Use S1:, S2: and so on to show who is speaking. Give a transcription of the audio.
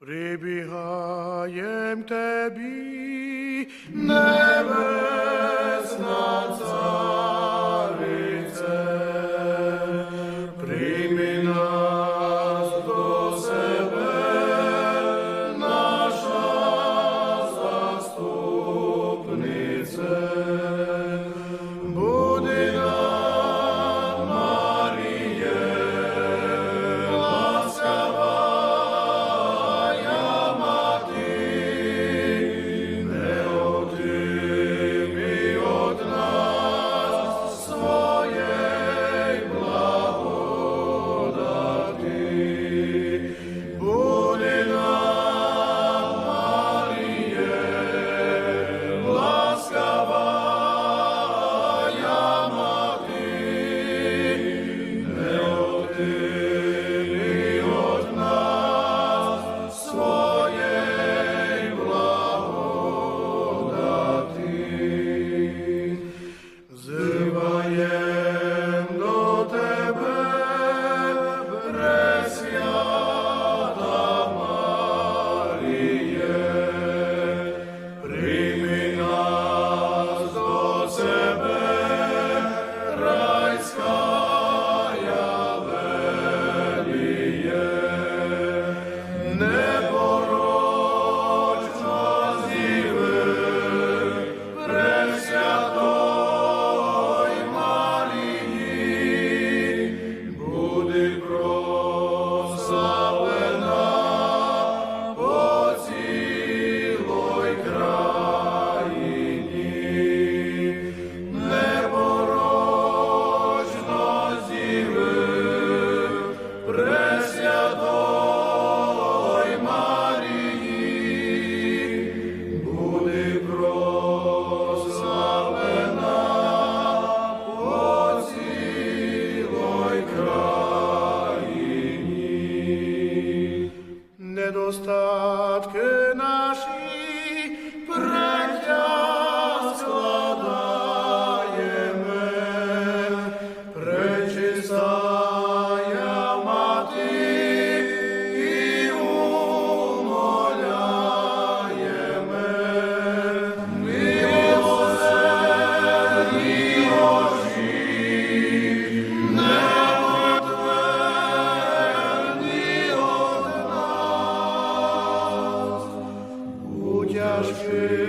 S1: Прибігаєм тобі, небесна Goodbye. Країні. Недостатки наші браття Spirit.